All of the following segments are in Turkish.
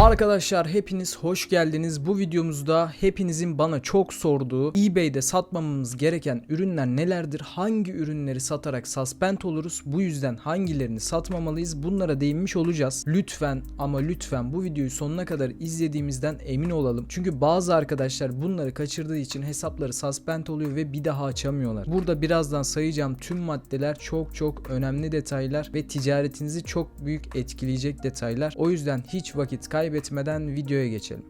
Arkadaşlar hepiniz hoş geldiniz. Bu videomuzda hepinizin bana çok sorduğu eBay'de satmamamız gereken ürünler nelerdir? Hangi ürünleri satarak suspend oluruz? Bu yüzden hangilerini satmamalıyız? Bunlara değinmiş olacağız. Lütfen ama lütfen bu videoyu sonuna kadar izlediğimizden emin olalım. Çünkü bazı arkadaşlar bunları kaçırdığı için hesapları suspend oluyor ve bir daha açamıyorlar. Burada birazdan sayacağım tüm maddeler çok çok önemli detaylar ve ticaretinizi çok büyük etkileyecek detaylar. O yüzden hiç vakit kaybetmeden videoya geçelim.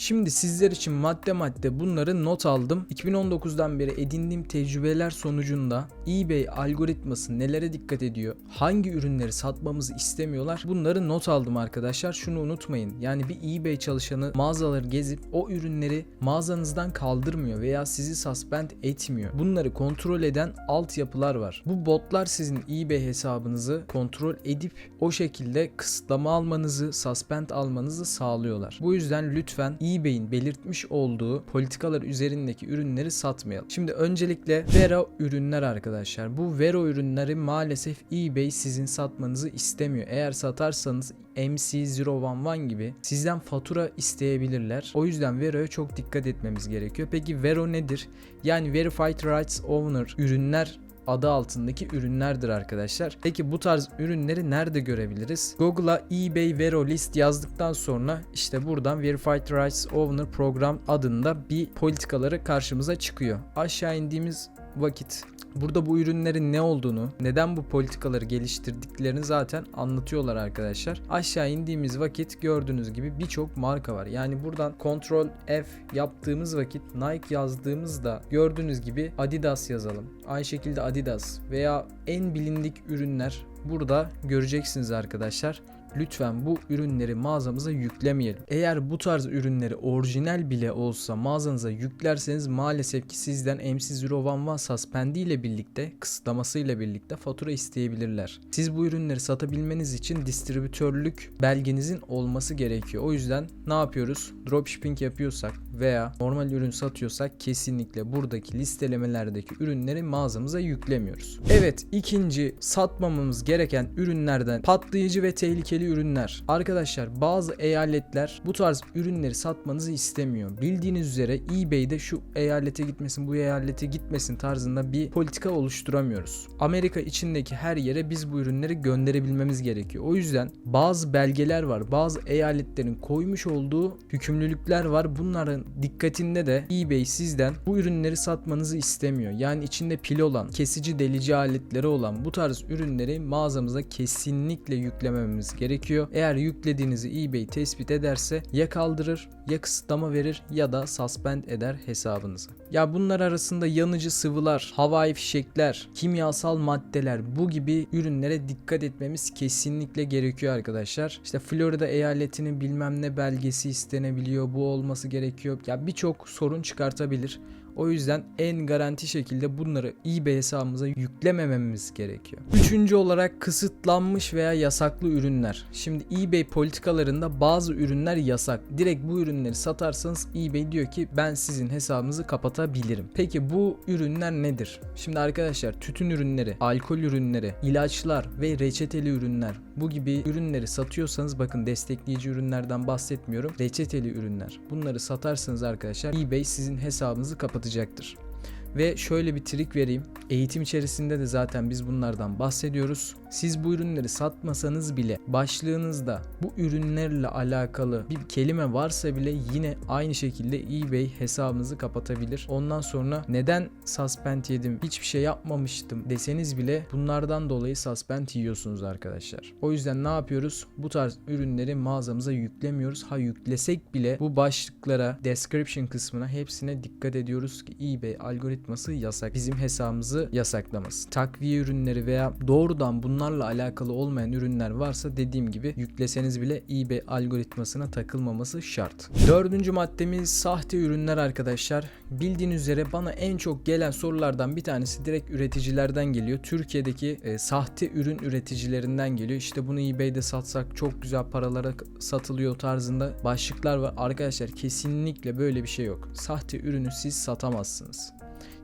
Şimdi sizler için madde madde bunları not aldım. 2019'dan beri edindiğim tecrübeler sonucunda eBay algoritması nelere dikkat ediyor? Hangi ürünleri satmamızı istemiyorlar? Bunları not aldım arkadaşlar. Şunu unutmayın. Yani bir eBay çalışanı mağazaları gezip o ürünleri mağazanızdan kaldırmıyor veya sizi suspend etmiyor. Bunları kontrol eden altyapılar var. Bu botlar sizin eBay hesabınızı kontrol edip o şekilde kısıtlama almanızı, suspend almanızı sağlıyorlar. Bu yüzden lütfen eBay'in belirtmiş olduğu politikalar üzerindeki ürünleri satmayalım. Şimdi öncelikle Vero ürünler arkadaşlar. Bu Vero ürünleri maalesef eBay sizin satmanızı istemiyor. Eğer satarsanız MC011 gibi sizden fatura isteyebilirler. O yüzden Vero'ya çok dikkat etmemiz gerekiyor. Peki Vero nedir? Yani Verified Rights Owner ürünler adı altındaki ürünlerdir arkadaşlar. Peki bu tarz ürünleri nerede görebiliriz? Google'a eBay Vero List yazdıktan sonra işte buradan Verified Rights Owner Program adında bir politikaları karşımıza çıkıyor. Aşağı indiğimiz vakit Burada bu ürünlerin ne olduğunu, neden bu politikaları geliştirdiklerini zaten anlatıyorlar arkadaşlar. Aşağı indiğimiz vakit gördüğünüz gibi birçok marka var. Yani buradan Ctrl F yaptığımız vakit Nike yazdığımızda gördüğünüz gibi Adidas yazalım. Aynı şekilde Adidas veya en bilindik ürünler burada göreceksiniz arkadaşlar lütfen bu ürünleri mağazamıza yüklemeyelim. Eğer bu tarz ürünleri orijinal bile olsa mağazanıza yüklerseniz maalesef ki sizden MC011 suspendi ile birlikte kısıtlaması ile birlikte fatura isteyebilirler. Siz bu ürünleri satabilmeniz için distribütörlük belgenizin olması gerekiyor. O yüzden ne yapıyoruz? Dropshipping yapıyorsak veya normal ürün satıyorsak kesinlikle buradaki listelemelerdeki ürünleri mağazamıza yüklemiyoruz. Evet ikinci satmamamız gereken ürünlerden patlayıcı ve tehlikeli ürünler. Arkadaşlar bazı eyaletler bu tarz ürünleri satmanızı istemiyor. Bildiğiniz üzere eBay'de şu eyalete gitmesin bu eyalete gitmesin tarzında bir politika oluşturamıyoruz. Amerika içindeki her yere biz bu ürünleri gönderebilmemiz gerekiyor. O yüzden bazı belgeler var. Bazı eyaletlerin koymuş olduğu hükümlülükler var. Bunların dikkatinde de eBay sizden bu ürünleri satmanızı istemiyor. Yani içinde pil olan, kesici delici aletleri olan bu tarz ürünleri mağazamıza kesinlikle yüklemememiz gerekiyor. Eğer yüklediğinizi eBay tespit ederse ya kaldırır ya kısıtlama verir ya da suspend eder hesabınızı. Ya bunlar arasında yanıcı sıvılar, havai fişekler, kimyasal maddeler bu gibi ürünlere dikkat etmemiz kesinlikle gerekiyor arkadaşlar. İşte Florida eyaletinin bilmem ne belgesi istenebiliyor, bu olması gerekiyor. Ya birçok sorun çıkartabilir. O yüzden en garanti şekilde bunları eBay hesabımıza yüklemememiz gerekiyor. Üçüncü olarak kısıtlanmış veya yasaklı ürünler. Şimdi eBay politikalarında bazı ürünler yasak. Direkt bu ürünleri satarsanız eBay diyor ki ben sizin hesabınızı kapatabilirim. Peki bu ürünler nedir? Şimdi arkadaşlar tütün ürünleri, alkol ürünleri, ilaçlar ve reçeteli ürünler bu gibi ürünleri satıyorsanız bakın destekleyici ürünlerden bahsetmiyorum. Reçeteli ürünler. Bunları satarsanız arkadaşlar eBay sizin hesabınızı kapatacaktır. Ve şöyle bir trik vereyim. Eğitim içerisinde de zaten biz bunlardan bahsediyoruz. Siz bu ürünleri satmasanız bile başlığınızda bu ürünlerle alakalı bir kelime varsa bile yine aynı şekilde eBay hesabınızı kapatabilir. Ondan sonra neden suspend yedim, hiçbir şey yapmamıştım deseniz bile bunlardan dolayı suspend yiyorsunuz arkadaşlar. O yüzden ne yapıyoruz? Bu tarz ürünleri mağazamıza yüklemiyoruz. Ha yüklesek bile bu başlıklara, description kısmına hepsine dikkat ediyoruz ki eBay algoritması yasak. Bizim hesabımızı yasaklamasın. Takviye ürünleri veya doğrudan bunlarla alakalı olmayan ürünler varsa dediğim gibi yükleseniz bile eBay algoritmasına takılmaması şart. Dördüncü maddemiz sahte ürünler arkadaşlar. Bildiğiniz üzere bana en çok gelen sorulardan bir tanesi direkt üreticilerden geliyor. Türkiye'deki e, sahte ürün üreticilerinden geliyor. İşte bunu eBay'de satsak çok güzel paralara satılıyor tarzında başlıklar var. Arkadaşlar kesinlikle böyle bir şey yok. Sahte ürünü siz satamazsınız.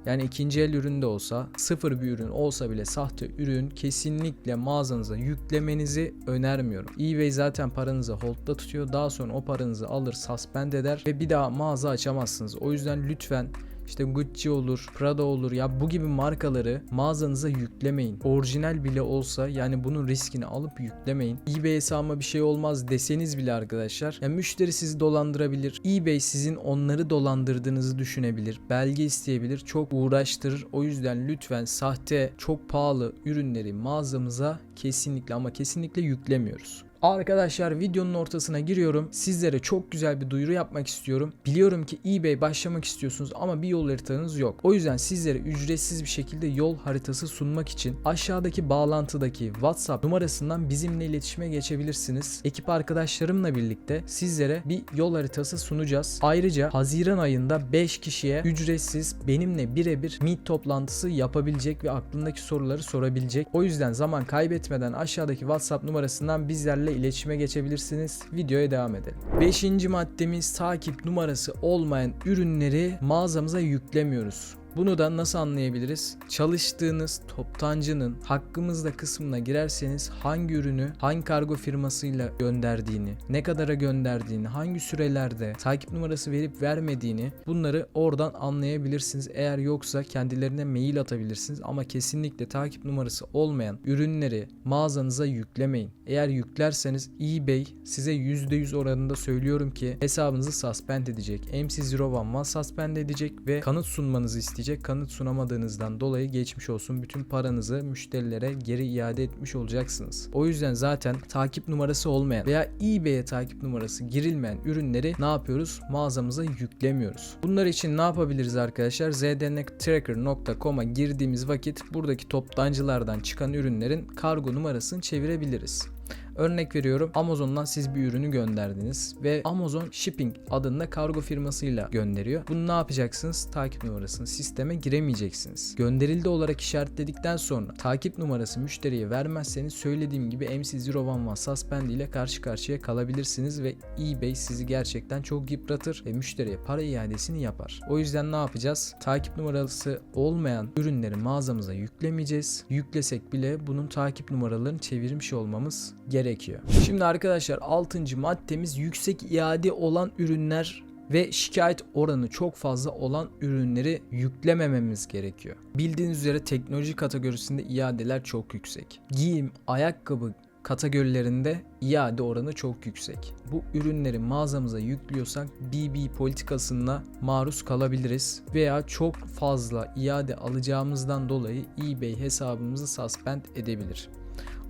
Yani ikinci el ürün olsa, sıfır bir ürün olsa bile sahte ürün kesinlikle mağazanıza yüklemenizi önermiyorum. eBay zaten paranızı hold'da tutuyor. Daha sonra o paranızı alır, suspend eder ve bir daha mağaza açamazsınız. O yüzden lütfen işte Gucci olur, Prada olur ya bu gibi markaları mağazanıza yüklemeyin. Orijinal bile olsa yani bunun riskini alıp yüklemeyin. eBay hesabıma bir şey olmaz deseniz bile arkadaşlar ya müşteri sizi dolandırabilir. eBay sizin onları dolandırdığınızı düşünebilir. Belge isteyebilir. Çok uğraştırır. O yüzden lütfen sahte, çok pahalı ürünleri mağazamıza kesinlikle ama kesinlikle yüklemiyoruz. Arkadaşlar videonun ortasına giriyorum. Sizlere çok güzel bir duyuru yapmak istiyorum. Biliyorum ki eBay başlamak istiyorsunuz ama bir yol haritanız yok. O yüzden sizlere ücretsiz bir şekilde yol haritası sunmak için aşağıdaki bağlantıdaki WhatsApp numarasından bizimle iletişime geçebilirsiniz. Ekip arkadaşlarımla birlikte sizlere bir yol haritası sunacağız. Ayrıca Haziran ayında 5 kişiye ücretsiz benimle birebir meet toplantısı yapabilecek ve aklındaki soruları sorabilecek. O yüzden zaman kaybetmeden aşağıdaki WhatsApp numarasından bizlerle iletişime geçebilirsiniz. Videoya devam edelim. Beşinci maddemiz takip numarası olmayan ürünleri mağazamıza yüklemiyoruz. Bunu da nasıl anlayabiliriz? Çalıştığınız toptancının hakkımızda kısmına girerseniz hangi ürünü hangi kargo firmasıyla gönderdiğini, ne kadara gönderdiğini, hangi sürelerde takip numarası verip vermediğini bunları oradan anlayabilirsiniz. Eğer yoksa kendilerine mail atabilirsiniz ama kesinlikle takip numarası olmayan ürünleri mağazanıza yüklemeyin. Eğer yüklerseniz eBay size %100 oranında söylüyorum ki hesabınızı suspend edecek. MC01 suspend edecek ve kanıt sunmanızı isteyecek isteyecek. Kanıt sunamadığınızdan dolayı geçmiş olsun. Bütün paranızı müşterilere geri iade etmiş olacaksınız. O yüzden zaten takip numarası olmayan veya eBay'e takip numarası girilmeyen ürünleri ne yapıyoruz? Mağazamıza yüklemiyoruz. Bunlar için ne yapabiliriz arkadaşlar? zdntracker.com'a girdiğimiz vakit buradaki toptancılardan çıkan ürünlerin kargo numarasını çevirebiliriz. Örnek veriyorum Amazon'dan siz bir ürünü gönderdiniz ve Amazon Shipping adında kargo firmasıyla gönderiyor. Bunu ne yapacaksınız? Takip numarasını sisteme giremeyeceksiniz. Gönderildi olarak işaretledikten sonra takip numarası müşteriye vermezseniz söylediğim gibi MC01 suspend ile karşı karşıya kalabilirsiniz ve eBay sizi gerçekten çok yıpratır ve müşteriye para iadesini yapar. O yüzden ne yapacağız? Takip numarası olmayan ürünleri mağazamıza yüklemeyeceğiz. Yüklesek bile bunun takip numaralarını çevirmiş olmamız gerekiyor gerekiyor. Şimdi arkadaşlar 6. maddemiz yüksek iade olan ürünler ve şikayet oranı çok fazla olan ürünleri yüklemememiz gerekiyor. Bildiğiniz üzere teknoloji kategorisinde iadeler çok yüksek. Giyim, ayakkabı kategorilerinde iade oranı çok yüksek. Bu ürünleri mağazamıza yüklüyorsak BB politikasına maruz kalabiliriz veya çok fazla iade alacağımızdan dolayı eBay hesabımızı suspend edebilir.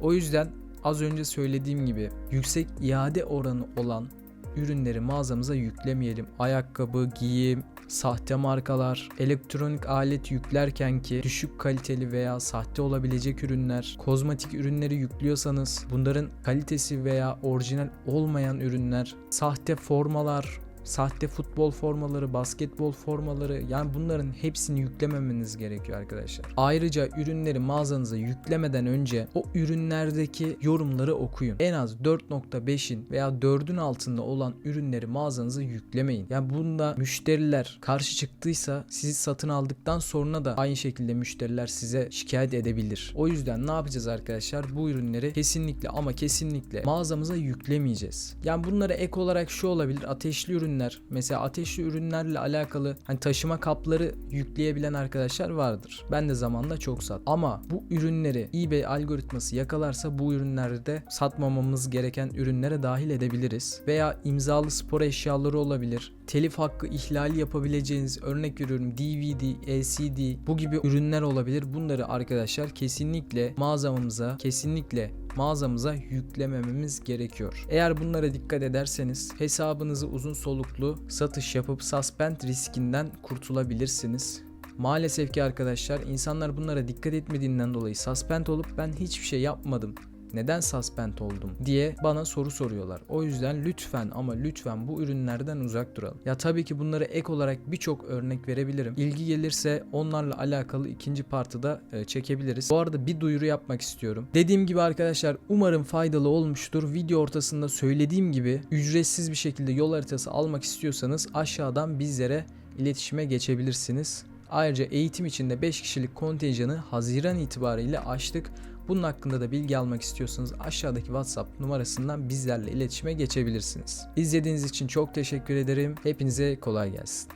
O yüzden az önce söylediğim gibi yüksek iade oranı olan ürünleri mağazamıza yüklemeyelim. Ayakkabı, giyim, sahte markalar, elektronik alet yüklerken ki düşük kaliteli veya sahte olabilecek ürünler, kozmetik ürünleri yüklüyorsanız bunların kalitesi veya orijinal olmayan ürünler, sahte formalar, sahte futbol formaları, basketbol formaları yani bunların hepsini yüklememeniz gerekiyor arkadaşlar. Ayrıca ürünleri mağazanıza yüklemeden önce o ürünlerdeki yorumları okuyun. En az 4.5'in veya 4'ün altında olan ürünleri mağazanıza yüklemeyin. Yani bunda müşteriler karşı çıktıysa sizi satın aldıktan sonra da aynı şekilde müşteriler size şikayet edebilir. O yüzden ne yapacağız arkadaşlar? Bu ürünleri kesinlikle ama kesinlikle mağazamıza yüklemeyeceğiz. Yani bunlara ek olarak şu olabilir. Ateşli ürün ürünler mesela ateşli ürünlerle alakalı hani taşıma kapları yükleyebilen arkadaşlar vardır. Ben de zamanla çok sat. Ama bu ürünleri eBay algoritması yakalarsa bu ürünlerde satmamamız gereken ürünlere dahil edebiliriz. Veya imzalı spor eşyaları olabilir. Telif hakkı ihlali yapabileceğiniz örnek veriyorum DVD, LCD bu gibi ürünler olabilir. Bunları arkadaşlar kesinlikle mağazamıza kesinlikle mağazamıza yüklemememiz gerekiyor. Eğer bunlara dikkat ederseniz hesabınızı uzun soluklu satış yapıp suspend riskinden kurtulabilirsiniz. Maalesef ki arkadaşlar insanlar bunlara dikkat etmediğinden dolayı suspend olup ben hiçbir şey yapmadım neden suspend oldum diye bana soru soruyorlar. O yüzden lütfen ama lütfen bu ürünlerden uzak duralım. Ya tabii ki bunları ek olarak birçok örnek verebilirim. İlgi gelirse onlarla alakalı ikinci partı da e, çekebiliriz. Bu arada bir duyuru yapmak istiyorum. Dediğim gibi arkadaşlar umarım faydalı olmuştur. Video ortasında söylediğim gibi ücretsiz bir şekilde yol haritası almak istiyorsanız aşağıdan bizlere iletişime geçebilirsiniz. Ayrıca eğitim için de 5 kişilik kontenjanı Haziran itibariyle açtık. Bunun hakkında da bilgi almak istiyorsanız aşağıdaki WhatsApp numarasından bizlerle iletişime geçebilirsiniz. İzlediğiniz için çok teşekkür ederim. Hepinize kolay gelsin.